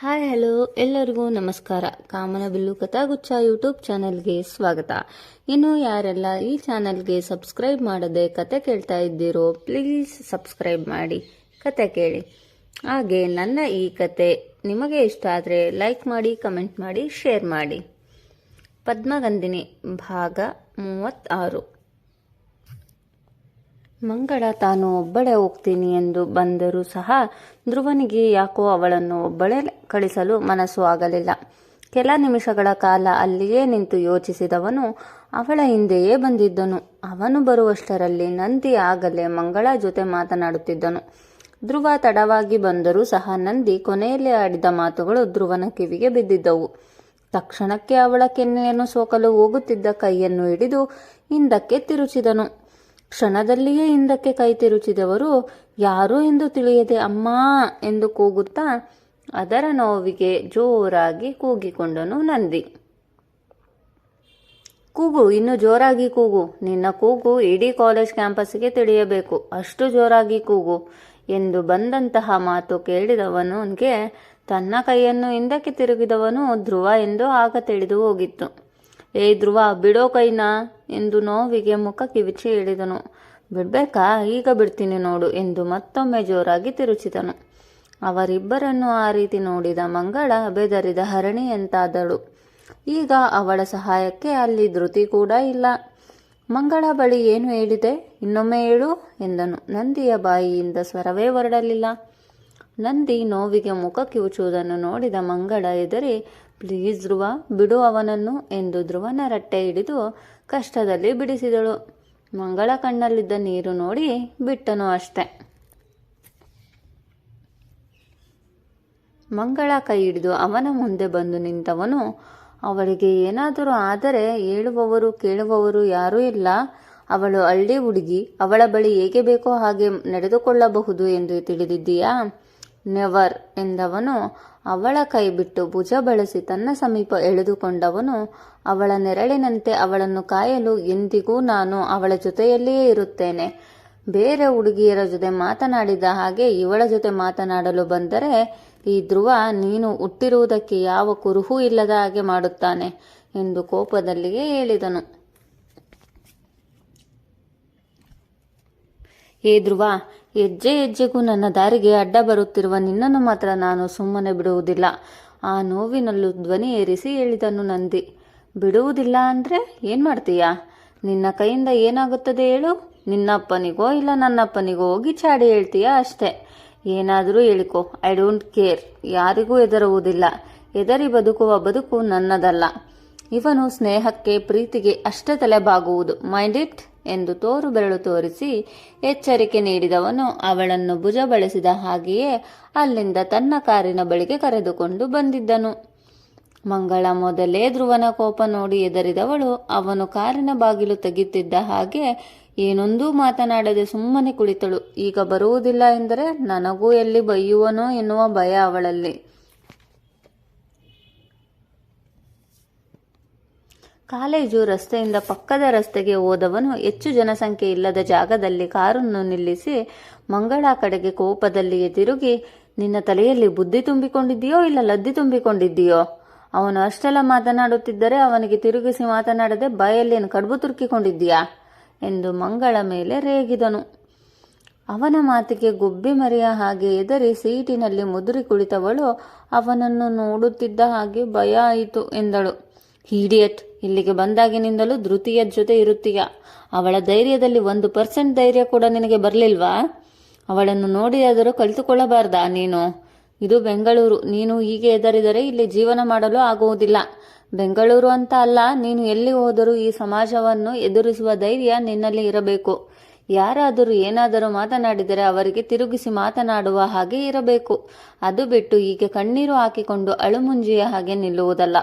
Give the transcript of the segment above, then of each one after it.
Hi, hello. ಎಲ್ಲರಿಗೂ ನಮಸ್ಕಾರ. ಕಾಮನಬಿಲ್ಲು ಕಥಾಗುಚ್ಛ YouTube ಚಾನೆಲ್ಗೆ ಸ್ವಾಗತ. ಇನ್ನು ಯಾರೆಲ್ಲ ಈ ಚಾನೆಲ್ಗೆ ಸಬ್ಸ್ಕ್ರೈಬ್ ಮಾಡದೆ ಕತೆ ಕೇಳ್ತಾ ಇದ್ದೀರೋ, ಪ್ಲೀಸ್ ಸಬ್ಸ್ಕ್ರೈಬ್ ಮಾಡಿ. ಕತೆ ಕೇಳಿ. ಹಾಗೆ ನನ್ನ ಈ ಕತೆ ನಿಮಗೆ ಇಷ್ಟ ಆದರೆ ಲೈಕ್ ಮಾಡಿ, ಕಮೆಂಟ್ ಮಾಡಿ, ಶೇರ್ ಮಾಡಿ. ಪದ್ಮಗಂಧಿನಿ ಭಾಗ ಮೂವತ್ತಾರು. ಮಂಗಳ, ತಾನು ಒಬ್ಬಳೇ ಹೋಗ್ತೀನಿ ಎಂದು ಬಂದರೂ ಸಹ ಧ್ರುವನಿಗೆ ಯಾಕೋ ಅವಳನ್ನು ಒಬ್ಬಳೇ ಕಳಿಸಲು ಮನಸ್ಸು ಆಗಲಿಲ್ಲ. ಕೆಲ ನಿಮಿಷಗಳ ಕಾಲ ಅಲ್ಲಿಯೇ ನಿಂತು ಯೋಚಿಸಿದವನು ಅವಳ ಹಿಂದೆಯೇ ಬಂದಿದ್ದನು. ಅವನು ಬರುವಷ್ಟರಲ್ಲಿ ನಂದಿ ಆಗಲೇ ಮಂಗಳ ಜೊತೆ ಮಾತನಾಡುತ್ತಿದ್ದನು. ಧ್ರುವ ತಡವಾಗಿ ಬಂದರೂ ಸಹ ನಂದಿ ಕೊನೆಯಲ್ಲಿ ಆಡಿದ ಮಾತುಗಳು ಧ್ರುವನ ಕಿವಿಗೆ ಬಿದ್ದಿದ್ದವು. ತಕ್ಷಣಕ್ಕೆ ಅವಳ ಕೆನ್ನೆಯನ್ನು ಸೋಕಲು ಹೋಗುತ್ತಿದ್ದ ಕೈಯನ್ನು ಹಿಡಿದು ಹಿಂದಕ್ಕೆ ತಿರುಚಿದನು. ಕ್ಷಣದಲ್ಲಿಯೇ ಹಿಂದಕ್ಕೆ ಕೈ ತಿರುಚಿದವರು ಯಾರು ಎಂದು ತಿಳಿಯದೆ ಅಮ್ಮ ಎಂದು ಕೂಗುತ್ತಾ ಅದರ ನೋವಿಗೆ ಜೋರಾಗಿ ಕೂಗಿಕೊಂಡನು ನಂದಿ. ಕೂಗು, ಇನ್ನು ಜೋರಾಗಿ ಕೂಗು. ನಿನ್ನ ಕೂಗು ಇಡೀ ಕಾಲೇಜ್ ಕ್ಯಾಂಪಸ್ಗೆ ತಿಳಿಯಬೇಕು. ಅಷ್ಟು ಜೋರಾಗಿ ಕೂಗು ಎಂದು ಬಂದಂತಹ ಮಾತು ಕೇಳಿದವನಿಗೆ ತನ್ನ ಕೈಯನ್ನು ಹಿಂದಕ್ಕೆ ತಿರುಗಿದವನು ಧ್ರುವ ಎಂದು ಆಗ ತಿಳಿದು ಹೋಗಿತ್ತು. ಏ ಧ್ರುವ, ಬಿಡೋ ಕೈನಾ ಎಂದು ನೋವಿಗೆ ಮುಖ ಕಿವಿಚಿ ಹೇಳಿದನು ಬಿಡ್ಬೇಕಾ? ಈಗ ಬಿಡ್ತೀನಿ ನೋಡು ಎಂದು ಮತ್ತೊಮ್ಮೆ ಜೋರಾಗಿ ತಿರುಚಿದನು. ಅವರಿಬ್ಬರನ್ನು ಆ ರೀತಿ ನೋಡಿದ ಮಂಗಳ ಬೆದರಿದ ಹರಣಿ ಎಂತಾದಳು. ಈಗ ಅವಳ ಸಹಾಯಕ್ಕೆ ಅಲ್ಲಿ ಧೃತಿ ಕೂಡ ಇಲ್ಲ. ಮಂಗಳ ಬಳಿ ಏನು ಹೇಳಿದೆ? ಇನ್ನೊಮ್ಮೆ ಹೇಳು ಎಂದನು. ನಂದಿಯ ಬಾಯಿಯಿಂದ ಸ್ವರವೇ ಹೊರಡಲಿಲ್ಲ. ನಂದಿ ನೋವಿಗೆ ಮುಖ ಕಿವುಚುವುದನ್ನು ನೋಡಿದ ಮಂಗಳ ಎದರಿ ಪ್ಲೀಸ್ ಧ್ರುವ, ಬಿಡು ಅವನನ್ನು ಎಂದು ಧ್ರುವನ ರಟ್ಟೆ ಹಿಡಿದು ಕಷ್ಟದಲ್ಲಿ ಬಿಡಿಸಿದಳು. ಮಂಗಳ ಕಣ್ಣಲ್ಲಿದ್ದ ನೀರು ನೋಡಿ ಬಿಟ್ಟನು ಅಷ್ಟೆ. ಮಂಗಳ ಕೈ ಹಿಡಿದು ಅವನ ಮುಂದೆ ಬಂದು ನಿಂತವನು, ಅವಳಿಗೆ ಏನಾದರೂ ಆದರೆ ಹೇಳುವವರು ಕೇಳುವವರು ಯಾರೂ ಇಲ್ಲ. ಅವಳು ಹಳ್ಳಿ ಹುಡುಗಿ, ಅವಳ ಬಳಿ ಹೇಗೆ ಬೇಕೋ ಹಾಗೆ ನಡೆದುಕೊಳ್ಳಬಹುದು ಎಂದು ತಿಳಿದಿದ್ದೀಯಾ? ನೆವರ್ ಎಂದವನು ಅವಳ ಕೈ ಬಿಟ್ಟು ಭುಜ ಬಳಸಿ ತನ್ನ ಸಮೀಪ ಎಳೆದುಕೊಂಡವನು ಅವಳ ನೆರಳಿನಂತೆ ಅವಳನ್ನು ಕಾಯಲು ಎಂದಿಗೂ ನಾನು ಅವಳ ಜೊತೆಯಲ್ಲಿಯೇ ಇರುತ್ತೇನೆ. ಬೇರೆ ಹುಡುಗಿಯರ ಜೊತೆ ಮಾತನಾಡಿದ ಹಾಗೆ ಇವಳ ಜೊತೆ ಮಾತನಾಡಲು ಬಂದರೆ ಈ ಧ್ರುವ ನೀನು ಹುಟ್ಟಿರುವುದಕ್ಕೆ ಯಾವ ಕುರುಹೂ ಇಲ್ಲದ ಹಾಗೆ ಮಾಡುತ್ತಾನೆ ಎಂದು ಕೋಪದಲ್ಲಿಯೇ ಹೇಳಿದನು. ಹೇ ಧ್ರುವ ಹೆಜ್ಜೆ ಹೆಜ್ಜೆಗೂ ನನ್ನ ದಾರಿಗೆ ಅಡ್ಡ ಬರುತ್ತಿರುವ ನಿನ್ನನ್ನು ಮಾತ್ರ ನಾನು ಸುಮ್ಮನೆ ಬಿಡುವುದಿಲ್ಲ. ಆ ನೋವಿನಲ್ಲೂ ಧ್ವನಿ ಏರಿಸಿ ಹೇಳಿದನು ನಂದಿ. ಬಿಡುವುದಿಲ್ಲ ಅಂದರೆ ಏನು ಮಾಡ್ತೀಯಾ? ನಿನ್ನ ಕೈಯಿಂದ ಏನಾಗುತ್ತದೆ ಹೇಳು? ನಿನ್ನಪ್ಪನಿಗೋ ಇಲ್ಲ ನನ್ನಪ್ಪನಿಗೋ ಹೋಗಿ ಚಾಡಿ ಹೇಳ್ತೀಯಾ ಅಷ್ಟೇ. ಏನಾದರೂ ಹೇಳಿಕೊ. I don't care. ಯಾರಿಗೂ ಹೆದರುವುದಿಲ್ಲ. ಹೆದರಿ ಬದುಕುವ ಬದುಕು ನನ್ನದಲ್ಲ. ಇವನು ಸ್ನೇಹಕ್ಕೆ ಪ್ರೀತಿಗೆ ಅಷ್ಟೇ ತಲೆಬಾಗುವುದು. ಮೈಂಡ್ ಇಟ್ ಎಂದು ತೋರು ಬೆರಳು ತೋರಿಸಿ ಎಚ್ಚರಿಕೆ ನೀಡಿದವನು ಅವಳನ್ನು ಭುಜ ಬಳಸಿದ ಹಾಗೆಯೇ ಅಲ್ಲಿಂದ ತನ್ನ ಕಾರಿನ ಬಳಿಗೆ ಕರೆದುಕೊಂಡು ಬಂದಿದ್ದನು. ಮಂಗಳ ಮೊದಲೇ ಧ್ರುವನ ಕೋಪ ನೋಡಿ ಎದರಿದವಳು ಅವನು ಕಾರಿನ ಬಾಗಿಲು ತೆಗೆಯುತ್ತಿದ್ದ ಹಾಗೆ ಏನೊಂದೂ ಮಾತನಾಡದೆ ಸುಮ್ಮನೆ ಕುಳಿತಳು. ಈಗ ಬರುವುದಿಲ್ಲ ಎಂದರೆ ನನಗೂ ಎಲ್ಲಿ ಬೈಯುವನೋ ಎನ್ನುವ ಭಯ ಅವಳಲ್ಲಿ. ಕಾಲೇಜು ರಸ್ತೆಯಿಂದ ಪಕ್ಕದ ರಸ್ತೆಗೆ ಹೋದವನು ಹೆಚ್ಚು ಜನಸಂಖ್ಯೆ ಇಲ್ಲದ ಜಾಗದಲ್ಲಿ ಕಾರನ್ನು ನಿಲ್ಲಿಸಿ ಮಂಗಳ ಕಡೆಗೆ ಕೋಪದಲ್ಲಿಯೇ ತಿರುಗಿ ನಿನ್ನ ತಲೆಯಲ್ಲಿ ಬುದ್ಧಿ ತುಂಬಿಕೊಂಡಿದ್ದೀಯೋ ಇಲ್ಲ ಲದ್ದಿ ತುಂಬಿಕೊಂಡಿದ್ದೀಯೋ? ಅವನು ಅಷ್ಟೆಲ್ಲ ಮಾತನಾಡುತ್ತಿದ್ದರೆ ಅವನಿಗೆ ತಿರುಗಿಸಿ ಮಾತನಾಡದೆ, ಬಾಯಲ್ಲೇನು ಕಡುಬು ತುರುಕಿಕೊಂಡಿದ್ದೀಯಾ? ಎಂದು ಮಂಗಳ ಮೇಲೆ ರೇಗಿದನು. ಅವನ ಮಾತಿಗೆ ಗುಬ್ಬಿ ಮರಿಯ ಹಾಗೆ ಎದರಿ ಸೀಟಿನಲ್ಲಿ ಮುದುರಿ ಕುಳಿತವಳು, ಅವನನ್ನು ನೋಡುತ್ತಿದ್ದ ಹಾಗೆ ಭಯ ಆಯಿತು ಎಂದಳು. ಹೀಡಿಯಟ್ ಇಲ್ಲಿಗೆ ಬಂದಾಗಿನಿಂದಲೂ ಧೃತಿಯ ಜೊತೆ ಇರುತ್ತೀಯ. ಅವಳ ಧೈರ್ಯದಲ್ಲಿ ಒಂದು ಪರ್ಸೆಂಟ್ ಧೈರ್ಯ ಕೂಡ ನಿನಗೆ ಬರಲಿಲ್ವಾ? ಅವಳನ್ನು ನೋಡಿಯಾದರೂ ಕಲಿತುಕೊಳ್ಳಬಾರ್ದಾ ನೀನು. ಇದು ಬೆಂಗಳೂರು. ನೀನು ಹೀಗೆ ಎದರಿದರೆ ಇಲ್ಲಿ ಜೀವನ ಮಾಡಲು ಆಗುವುದಿಲ್ಲ. ಬೆಂಗಳೂರು ಅಂತ ಅಲ್ಲ, ನೀನು ಎಲ್ಲಿ ಹೋದರೂ ಈ ಸಮಾಜವನ್ನು ಎದುರಿಸುವ ಧೈರ್ಯ ನಿನ್ನಲ್ಲಿ ಇರಬೇಕು. ಯಾರಾದರೂ ಏನಾದರೂ ಮಾತನಾಡಿದರೆ ಅವರಿಗೆ ತಿರುಗಿಸಿ ಮಾತನಾಡುವ ಹಾಗೆ ಇರಬೇಕು. ಅದು ಬಿಟ್ಟು ಹೀಗೆ ಕಣ್ಣೀರು ಹಾಕಿಕೊಂಡು ಅಳುಮುಂಜಿಯ ಹಾಗೆ ನಿಲ್ಲುವುದಲ್ಲ.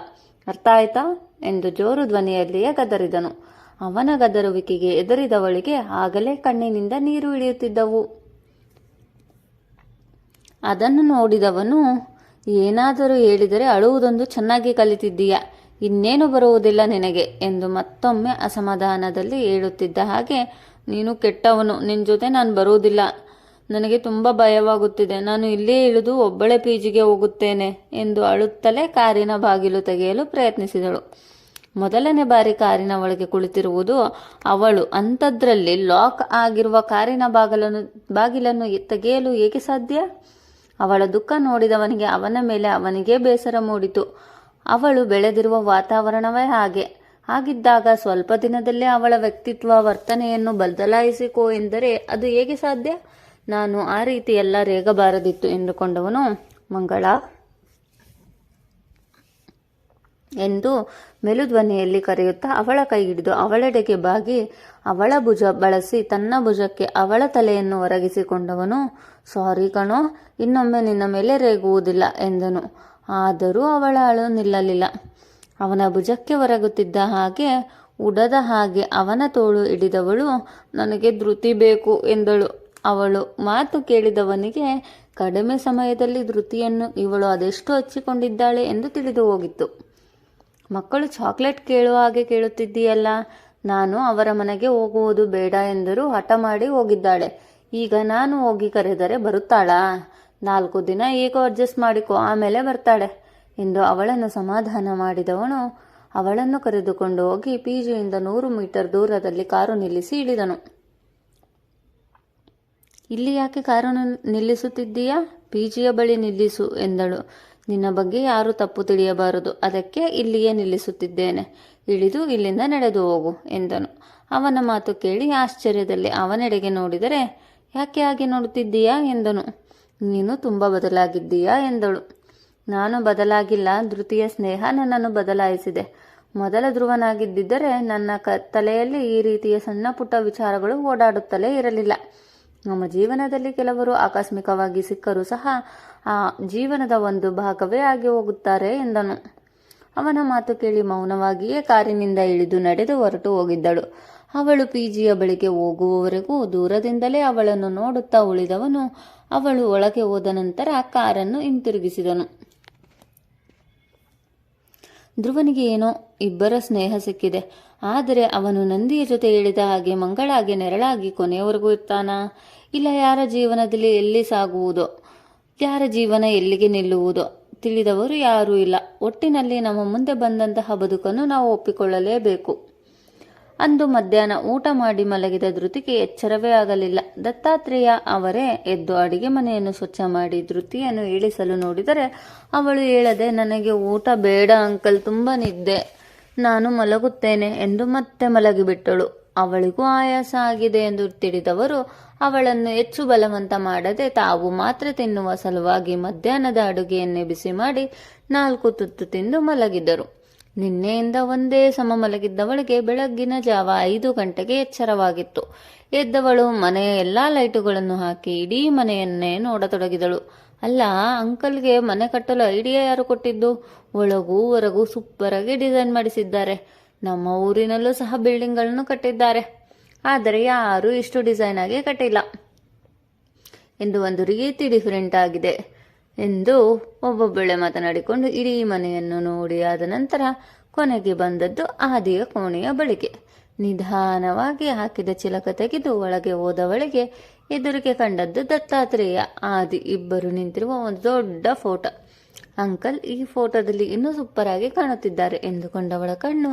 ಅರ್ಥ ಆಯ್ತಾ? ಎಂದು ಜೋರು ಧ್ವನಿಯಲ್ಲಿಯೇ ಗದರಿದನು. ಅವನ ಗದರುವಿಕೆಗೆ ಎದುರಿದವಳಿಗೆ ಆಗಲೇ ಕಣ್ಣಿನಿಂದ ನೀರು ಇಳಿಯುತ್ತಿದ್ದವು. ಅದನ್ನು ನೋಡಿದವನು, ಏನಾದರೂ ಹೇಳಿದರೆ ಅಳುವುದೊಂದು ಚೆನ್ನಾಗಿ ಕಲಿತಿದ್ದೀಯ, ಇನ್ನೇನು ಬರುವುದಿಲ್ಲ ನಿನಗೆ ಎಂದು ಮತ್ತೊಮ್ಮೆ ಅಸಮಾಧಾನದಲ್ಲಿ ಹೇಳುತ್ತಿದ್ದ ಹಾಗೆ, ನೀನು ಕೆಟ್ಟವನು ನಿನ್ನ ಜೊತೆ ನಾನು ಬರುವುದಿಲ್ಲ. ನನಗೆ ತುಂಬ ಭಯವಾಗುತ್ತಿದೆ, ನಾನು ಇಲ್ಲೇ ಇಳಿದು ಒಬ್ಬಳೆ ಪೀಜಿಗೆ ಹೋಗುತ್ತೇನೆ ಎಂದು ಅಳುತ್ತಲೇ ಕಾರಿನ ಬಾಗಿಲು ತೆಗೆಯಲು ಪ್ರಯತ್ನಿಸಿದಳು. ಮೊದಲನೇ ಬಾರಿ ಕಾರಿನ ಒಳಗೆ ಕುಳಿತಿರುವುದು ಅವಳು. ಅಂಥದ್ರಲ್ಲಿ ಲಾಕ್ ಆಗಿರುವ ಕಾರಿನ ಬಾಗಿಲನ್ನು ಬಾಗಿಲನ್ನು ತೆಗೆಯಲು ಏಕೆ ಸಾಧ್ಯ? ಅವಳ ದುಃಖ ನೋಡಿದವನಿಗೆ ಅವನ ಮೇಲೆ ಅವನಿಗೆ ಬೇಸರ ಮೂಡಿತು. ಅವಳು ಬೆಳೆದಿರುವ ವಾತಾವರಣವೇ ಹಾಗೆ. ಹಾಗಿದ್ದಾಗ ಸ್ವಲ್ಪ ದಿನದಲ್ಲೇ ಅವಳ ವ್ಯಕ್ತಿತ್ವ ವರ್ತನೆಯನ್ನು ಬದಲಾಯಿಸಿಕೋ ಎಂದರೆ ಅದು ಹೇಗೆ ಸಾಧ್ಯ? ನಾನು ಆ ರೀತಿ ಎಲ್ಲ ರೇಗಬಾರದಿತ್ತು ಎಂದುಕೊಂಡವನು ಮಂಗಳ. ಎಂದು ಮೆಲುಧ್ವನಿಯಲ್ಲಿ ಕರೆಯುತ್ತಾ ಅವಳ ಕೈ ಹಿಡಿದು ಅವಳೆಡೆಗೆ ಬಾಗಿ ಅವಳ ಭುಜ ಬಳಸಿ ತನ್ನ ಭುಜಕ್ಕೆ ಅವಳ ತಲೆಯನ್ನು ಒರಗಿಸಿಕೊಂಡವನು, ಸಾರಿ ಕಣೋ, ಇನ್ನೊಮ್ಮೆ ನಿನ್ನ ಮೇಲೆ ರೇಗುವುದಿಲ್ಲ ಎಂದನು. ಆದರೂ ಅವಳ ಅಳು ನಿಲ್ಲಲಿಲ್ಲ. ಅವನ ಭುಜಕ್ಕೆ ಒರಗುತ್ತಿದ್ದ ಹಾಗೆ, ಉಡದ ಹಾಗೆ ಅವನ ತೋಳು ಹಿಡಿದವಳು, ನನಗೆ ಧೃತಿ ಬೇಕು ಎಂದಳು. ಅವಳು ಮಾತು ಕೇಳಿದವನಿಗೆ, ಕಡಿಮೆ ಸಮಯದಲ್ಲಿ ಧೃತಿಯನ್ನು ಇವಳು ಅದೆಷ್ಟು ಹಚ್ಚಿಕೊಂಡಿದ್ದಾಳೆ ಎಂದು ತಿಳಿದು ಹೋಗಿತ್ತು. ಮಕ್ಕಳು ಚಾಕ್ಲೇಟ್ ಕೇಳುವ ಹಾಗೆ ಕೇಳುತ್ತಿದ್ದೀಯಲ್ಲ, ನಾನು ಅವರ ಮನೆಗೆ ಹೋಗುವುದು ಬೇಡ ಎಂದರು ಹಠ ಮಾಡಿ ಹೋಗಿದ್ದಾಳೆ. ಈಗ ನಾನು ಹೋಗಿ ಕರೆದರೆ ಬರುತ್ತಾಳಾ? ನಾಲ್ಕು ದಿನ ಈಗ ಅಡ್ಜಸ್ಟ್ ಮಾಡಿಕೊ, ಆಮೇಲೆ ಬರ್ತಾಳೆ. ಎಂದು ಅವಳನ್ನು ಸಮಾಧಾನ ಮಾಡಿದವನು ಅವಳನ್ನು ಕರೆದುಕೊಂಡು ಹೋಗಿ ಪಿಜಿಯಿಂದ ನೂರು ಮೀಟರ್ ದೂರದಲ್ಲಿ ಕಾರು ನಿಲ್ಲಿಸಿ ಇಳಿದನು. ಇಲ್ಲಿ ಯಾಕೆ ಕಾರನ್ನು ನಿಲ್ಲಿಸುತ್ತಿದ್ದೀಯಾ? ಪಿಜಿಯ ಬಳಿ ನಿಲ್ಲಿಸು ಎಂದಳು. ನಿನ್ನ ಬಗ್ಗೆ ಯಾರು ತಪ್ಪು ತಿಳಿಯಬಾರದು. ಅದಕ್ಕೆ ಇಲ್ಲಿಯೇ ನಿಲ್ಲಿಸುತ್ತಿದ್ದೇನೆ. ಇಳಿದು ಇಲ್ಲಿಂದ ನಡೆದು ಹೋಗು ಎಂದನು. ಅವನ ಮಾತು ಕೇಳಿ ಆಶ್ಚರ್ಯದಲ್ಲಿ ಅವನೆಡೆಗೆ ನೋಡಿದರೆ, ಯಾಕೆ ಹಾಗೆ ನೋಡುತ್ತಿದ್ದೀಯಾ? ಎಂದನು. ನೀನು ತುಂಬ ಬದಲಾಗಿದ್ದೀಯಾ? ಎಂದಳು. ನಾನು ಬದಲಾಗಿಲ್ಲ. ಧೃತಿಯ ಸ್ನೇಹ ನನ್ನನ್ನು ಬದಲಾಯಿಸಿದೆ. ಮೊದಲ ಧ್ರುವನಾಗಿದ್ದಿದ್ದರೆ ನನ್ನ ಕ, ತಲೆಯಲ್ಲಿ ಈ ರೀತಿಯ ಸಣ್ಣ ಪುಟ್ಟ ವಿಚಾರಗಳು ಓಡಾಡುತ್ತಲೇ ಇರಲಿಲ್ಲ. ನಮ್ಮ ಜೀವನದಲ್ಲಿ ಕೆಲವರು ಆಕಸ್ಮಿಕವಾಗಿ ಸಿಕ್ಕರೂ ಸಹ ಆ ಜೀವನದ ಒಂದು ಭಾಗವೇ ಆಗಿ ಹೋಗುತ್ತಾರೆ ಎಂದನು. ಅವನ ಮಾತು ಕೇಳಿ ಮೌನವಾಗಿಯೇ ಕಾರಿನಿಂದ ಇಳಿದು ನಡೆದು ಹೊರಟು ಹೋಗಿದ್ದಳು. ಅವಳು ಪಿಜಿಯ ಬಳಿಗೆ ಹೋಗುವವರೆಗೂ ದೂರದಿಂದಲೇ ಅವಳನ್ನು ನೋಡುತ್ತಾ ಉಳಿದವನು ಅವಳು ಒಳಗೆ ಹೋದ ನಂತರ ಕಾರನ್ನು ಹಿಂತಿರುಗಿಸಿದನು. ಧ್ರುವನಿಗೆ ಏನೋ ಇಬ್ಬರ ಸ್ನೇಹ ಸಿಕ್ಕಿದೆ. ಆದರೆ ಅವನು ನಂದಿಯ ಜೊತೆ ಹೇಳಿದ ಹಾಗೆ ಮಂಗಳಾಗಿ ನೆರಳಾಗಿ ಕೊನೆಯವರೆಗೂ ಇರ್ತಾನಾ? ಇಲ್ಲ, ಯಾರ ಜೀವನದಲ್ಲಿ ಎಲ್ಲಿ ಸಾಗುವುದೋ, ಯಾರ ಜೀವನ ಎಲ್ಲಿಗೆ ನಿಲ್ಲುವುದೋ ತಿಳಿದವರು ಯಾರೂ ಇಲ್ಲ. ಒಟ್ಟಿನಲ್ಲಿ ನಮ್ಮ ಮುಂದೆ ಬಂದಂತಹ ಬದುಕನ್ನು ನಾವು ಒಪ್ಪಿಕೊಳ್ಳಲೇಬೇಕು. ಅಂದು ಮಧ್ಯಾಹ್ನ ಊಟ ಮಾಡಿ ಮಲಗಿದ ಧೃತಿಗೆ ಎಚ್ಚರವೇ ಆಗಲಿಲ್ಲ. ದತ್ತಾತ್ರೇಯ ಅವರೇ ಎದ್ದು ಅಡಿಗೆ ಮನೆಯನ್ನು ಸ್ವಚ್ಛ ಮಾಡಿ ಧೃತಿಯನ್ನು ಇಳಿಸಲು ನೋಡಿದರೆ ಅವಳು ಹೇಳದೆ, ನನಗೆ ಊಟ ಬೇಡ ಅಂಕಲ್, ತುಂಬ ನಿದ್ದೆ. ನಾನು ಮಲಗುತ್ತೇನೆ ಎಂದು ಮತ್ತೆ ಮಲಗಿಬಿಟ್ಟಳು. ಅವಳಿಗೂ ಆಯಾಸ ಆಗಿದೆ ಎಂದು ತಿಳಿದವರು ಅವಳನ್ನು ಹೆಚ್ಚು ಬಲವಂತ ಮಾಡದೆ ತಾವು ಮಾತ್ರ ತಿನ್ನುವ ಸಲುವಾಗಿ ಮಧ್ಯಾಹ್ನದ ಅಡುಗೆಯನ್ನೇ ಬಿಸಿ ಮಾಡಿ ನಾಲ್ಕು ತುತ್ತು ತಿಂದು ಮಲಗಿದರು. ನಿನ್ನೆಯಿಂದ ಒಂದೇ ಸಮ ಮಲಗಿದ್ದವಳಿಗೆ ಬೆಳಗ್ಗಿನ ಜಾವ ಐದು ಗಂಟೆಗೆ ಎಚ್ಚರವಾಗಿತ್ತು. ಎದ್ದವಳು ಮನೆಯ ಎಲ್ಲಾ ಲೈಟುಗಳನ್ನು ಹಾಕಿ ಇಡೀ ಮನೆಯನ್ನೇ ನೋಡತೊಡಗಿದಳು. ಅಲ್ಲ, ಅಂಕಲ್ಗೆ ಮನೆ ಕಟ್ಟಲು ಐಡಿಯಾ ಯಾರು ಕೊಟ್ಟಿದ್ದು? ಒಳಗೂ ಹೊರಗೂ ಸೂಪರಾಗಿ ಡಿಸೈನ್ ಮಾಡಿಸಿದ್ದಾರೆ. ನಮ್ಮ ಊರಿನಲ್ಲೂ ಸಹ ಬಿಲ್ಡಿಂಗ್ಗಳನ್ನು ಕಟ್ಟಿದ್ದಾರೆ. ಆದರೆ ಯಾರೂ ಇಷ್ಟು ಡಿಸೈನ್ ಆಗಿ ಕಟ್ಟಿಲ್ಲ. ಎಂದು ಒಂದು ರೀತಿ ಡಿಫರೆಂಟ್ ಆಗಿದೆ ಎಂದು ಒಬ್ಬೊಬ್ಬಳೆ ಮಾತನಾಡಿಕೊಂಡು ಇಡೀ ಮನೆಯನ್ನು ನೋಡಿ ಆದ ನಂತರ ಕೊನೆಗೆ ಬಂದದ್ದು ಆದಿಯ ಕೋಣೆಯ ಬಳಿಗೆ. ನಿಧಾನವಾಗಿ ಹಾಕಿದ ಚಿಲಕ ತೆಗೆದು ಒಳಗೆ ಹೋದವಳಿಗೆ ಎದುರಿಗೆ ಕಂಡದ್ದು ದತ್ತಾತ್ರೇಯ, ಆದಿ ಇಬ್ಬರು ನಿಂತಿರುವ ಒಂದು ದೊಡ್ಡ ಫೋಟೋ. ಅಂಕಲ್ ಈ ಫೋಟೋದಲ್ಲಿ ಇನ್ನೂ ಸೂಪರ್ ಆಗಿ ಕಾಣುತ್ತಿದ್ದಾರೆ ಎಂದುಕೊಂಡವಳ ಕಣ್ಣು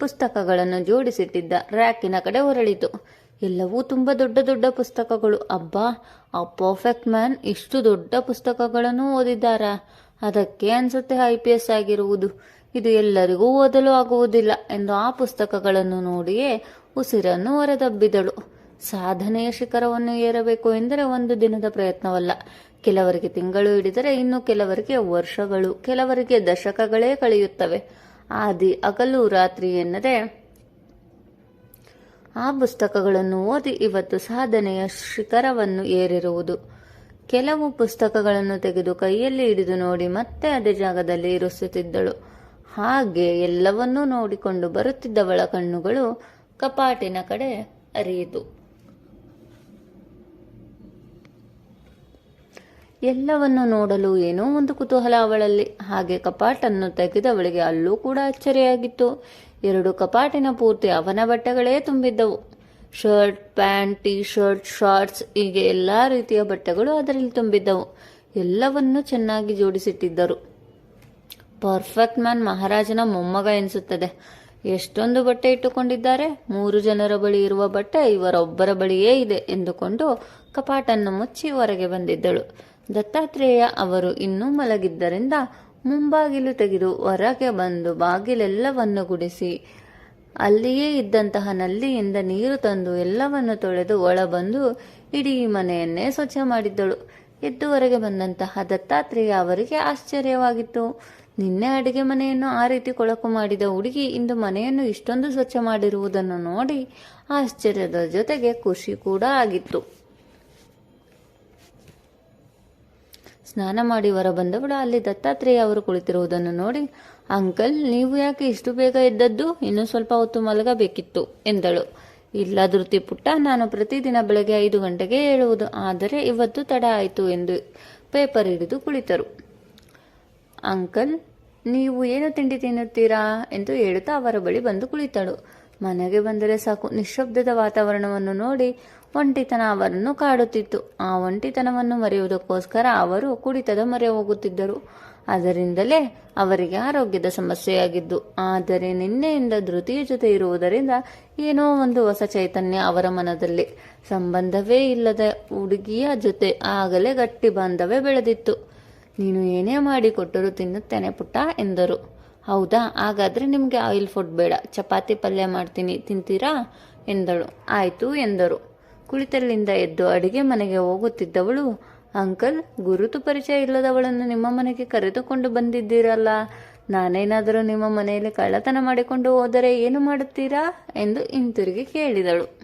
ಪುಸ್ತಕಗಳನ್ನು ಜೋಡಿಸಿಟ್ಟಿದ್ದ ರ್ಯಾಕಿನ ಕಡೆ ಹೊರಳಿತು. ಎಲ್ಲವೂ ತುಂಬ ದೊಡ್ಡ ದೊಡ್ಡ ಪುಸ್ತಕಗಳು. ಅಬ್ಬಾ, ಆ ಪರ್ಫೆಕ್ಟ್ ಮ್ಯಾನ್ ಇಷ್ಟು ದೊಡ್ಡ ಪುಸ್ತಕಗಳನ್ನು ಓದಿದ್ದಾರಾ? ಅದಕ್ಕೆ ಅನ್ಸುತ್ತೆ ಐ ಪಿ ಎಸ್ ಆಗಿರುವುದು. ಇದು ಎಲ್ಲರಿಗೂ ಓದಲು ಆಗುವುದಿಲ್ಲ ಎಂದು ಆ ಪುಸ್ತಕಗಳನ್ನು ನೋಡಿಯೇ ಉಸಿರನ್ನು ಹೊರದಬ್ಬಿದಳು. ಸಾಧನೆಯ ಶಿಖರವನ್ನು ಏರಬೇಕು ಎಂದರೆ ಒಂದು ದಿನದ ಪ್ರಯತ್ನವಲ್ಲ. ಕೆಲವರಿಗೆ ತಿಂಗಳು ಹಿಡಿದರೆ ಇನ್ನು ಕೆಲವರಿಗೆ ವರ್ಷಗಳು, ಕೆಲವರಿಗೆ ದಶಕಗಳೇ ಕಳೆಯುತ್ತವೆ. ಆದಿ ಹಗಲು ರಾತ್ರಿ ಎನ್ನದೆ, ಆ ಪುಸ್ತಕಗಳನ್ನು ಓದಿ ಇವತ್ತು ಸಾಧನೆಯ ಶಿಖರವನ್ನು ಏರಿರುವುದು. ಕೆಲವು ಪುಸ್ತಕಗಳನ್ನು ತೆಗೆದು ಕೈಯಲ್ಲಿ ಹಿಡಿದು ನೋಡಿ ಮತ್ತೆ ಅದೇ ಜಾಗದಲ್ಲಿ ಇರಿಸುತ್ತಿದ್ದಳು. ಹಾಗೆ ಎಲ್ಲವನ್ನೂ ನೋಡಿಕೊಂಡು ಬರುತ್ತಿದ್ದವಳ ಕಣ್ಣುಗಳು ಕಪಾಟಿನ ಕಡೆ ಅರಿಯಿತು ಎಲ್ಲವನ್ನು ನೋಡಲು ಏನೋ ಒಂದು ಕುತೂಹಲ ಅವಳಲ್ಲಿ. ಹಾಗೆ ಕಪಾಟನ್ನು ತೆಗೆದವಳಿಗೆ ಅಲ್ಲೂ ಕೂಡ ಅಚ್ಚರಿಯಾಗಿತ್ತು. ಎರಡು ಕಪಾಟಿನ ಪೂರ್ತಿ ಅವನ ಬಟ್ಟೆಗಳೇ ತುಂಬಿದ್ದವು. Shirt, pant T shirt shorts, ಹೀಗೆ ಎಲ್ಲ ರೀತಿಯ ಬಟ್ಟೆಗಳು ಅದರಲ್ಲಿ ತುಂಬಿದ್ದವು. ಎಲ್ಲವನ್ನೂ ಚೆನ್ನಾಗಿ ಜೋಡಿಸಿಟ್ಟಿದ್ದರು. ಪರ್ಫೆಕ್ಟ್ ಮ್ಯಾನ್ ಮಹಾರಾಜನ ಮೊಮ್ಮಗ ಎನಿಸುತ್ತದೆ. ಎಷ್ಟೊಂದು ಬಟ್ಟೆ ಇಟ್ಟುಕೊಂಡಿದ್ದಾರೆ? ಮೂರು ಜನರ ಬಳಿ ಇರುವ ಬಟ್ಟೆ ಇವರೊಬ್ಬರ ಬಳಿಯೇ ಇದೆ ಎಂದುಕೊಂಡು ಕಪಾಟನ್ನು ಮುಚ್ಚಿ ಹೊರಗೆ ಬಂದಿದ್ದಳು. ದತ್ತಾತ್ರೇಯ ಅವರು ಇನ್ನೂ ಮಲಗಿದ್ದರಿಂದ ಮುಂಬಾಗಿಲು ತೆಗೆದು ಹೊರಗೆ ಬಂದು ಬಾಗಿಲೆಲ್ಲವನ್ನು ಗುಡಿಸಿ, ಅಲ್ಲಿಯೇ ಇದ್ದಂತಹ ನಲ್ಲಿಯಿಂದ ನೀರು ತಂದು ಎಲ್ಲವನ್ನು ತೊಳೆದು ಒಳಬಂದು ಇಡೀ ಮನೆಯನ್ನೇ ಸ್ವಚ್ಛ ಮಾಡಿದ್ದಳು. ಎದ್ದುವರೆಗೆ ಬಂದಂತಹ ದತ್ತಾತ್ರೇಯ ಅವರಿಗೆ ಆಶ್ಚರ್ಯವಾಗಿತ್ತು. ನಿನ್ನೆ ಅಡುಗೆ ಮನೆಯನ್ನು ಆ ರೀತಿ ಕೊಳಕು ಮಾಡಿದ ಹುಡುಗಿ ಇಂದು ಮನೆಯನ್ನು ಇಷ್ಟೊಂದು ಸ್ವಚ್ಛ ಮಾಡಿರುವುದನ್ನು ನೋಡಿ ಆಶ್ಚರ್ಯದ ಜೊತೆಗೆ ಖುಷಿ ಕೂಡ ಆಗಿತ್ತು. ಸ್ನಾನ ಮಾಡಿ ಹೊರ ಬಂದವಳು ಅಲ್ಲಿ ದತ್ತಾತ್ರೇಯ ಅವರು ಕುಳಿತಿರುವುದನ್ನು ನೋಡಿ, ಅಂಕಲ್, ನೀವು ಯಾಕೆ ಇಷ್ಟು ಬೇಗ ಎದ್ದದ್ದು? ಇನ್ನೂ ಸ್ವಲ್ಪ ಹೊತ್ತು ಮಲಗಬೇಕಿತ್ತು, ಎಂದಳು. ಇಲ್ಲ ಧೃತಿ ಪುಟ್ಟ, ನಾನು ಪ್ರತಿದಿನ ಬೆಳಗ್ಗೆ ಐದು ಗಂಟೆಗೆ ಹೇಳುವುದು ಆದರೆ ಇವತ್ತು ತಡ ಆಯಿತು, ಎಂದು ಪೇಪರ್ ಹಿಡಿದು ಕುಳಿತರು. ಅಂಕಲ್, ನೀವು ಏನು ತಿಂಡಿ ತಿನ್ನುತ್ತೀರಾ? ಎಂದು ಹೇಳುತ್ತಾ ಅವರ ಬಳಿ ಬಂದು ಕುಳಿತಳು. ಮನೆಗೆ ಬಂದರೆ ಸಾಕು. ನಿಶ್ಶಬ್ದದ ವಾತಾವರಣವನ್ನು ನೋಡಿ ಒಂಟಿತನ ಅವರನ್ನು ಕಾಡುತ್ತಿತ್ತು. ಆ ಒಂಟಿತನವನ್ನು ಮರೆಯುವುದಕ್ಕೋಸ್ಕರ ಅವರು ಕುಡಿತದ ಮೊರೆ ಹೋಗುತ್ತಿದ್ದರು. ಅದರಿಂದಲೇ ಅವರಿಗೆ ಆರೋಗ್ಯದ ಸಮಸ್ಯೆಯಾಗಿದ್ದು. ಆದರೆ ನಿನ್ನೆಯಿಂದ ಧೃತಿಯ ಜೊತೆ ಇರುವುದರಿಂದ ಏನೋ ಒಂದು ಹೊಸ ಚೈತನ್ಯ ಅವರ ಮನದಲ್ಲಿ. ಸಂಬಂಧವೇ ಇಲ್ಲದ ಹುಡುಗಿಯ ಜೊತೆ ಆಗಲೇ ಗಟ್ಟಿ ಬಾಂಧವ್ಯ ಬೆಳೆದಿತ್ತು. ನೀನು ಏನೇ ಮಾಡಿ ಕೊಟ್ಟರು ತಿನ್ನುತ್ತೇನೆ ಪುಟ್ಟ ಎಂದರು. ಹೌದಾ, ಹಾಗಾದ್ರೆ ನಿಮಗೆ ಆಯಿಲ್ ಫುಡ್ ಬೇಡ. ಚಪಾತಿ ಪಲ್ಯ ಮಾಡ್ತೀನಿ, ತಿಂತೀರಾ? ಎಂದಳು. ಆಯಿತು, ಎಂದರು. ಕುಳಿತಲ್ಲಿಂದ ಎದ್ದು ಅಡಿಗೆ ಮನೆಗೆ ಹೋಗುತ್ತಿದ್ದವಳು, ಅಂಕಲ್, ಗುರುತು ಪರಿಚಯ ಇಲ್ಲದವಳನ್ನು ನಿಮ್ಮ ಮನೆಗೆ ಕರೆದುಕೊಂಡು ಬಂದಿದ್ದೀರಲ್ಲ? ನಾನೇನಾದರೂ ನಿಮ್ಮ ಮನೆಯಲ್ಲಿ ಕಳ್ಳತನ ಮಾಡಿಕೊಂಡು ಹೋದರೆ ಏನು ಮಾಡುತ್ತೀರಾ? ಎಂದು ಹಿಂತಿರುಗಿ ಕೇಳಿದಳು.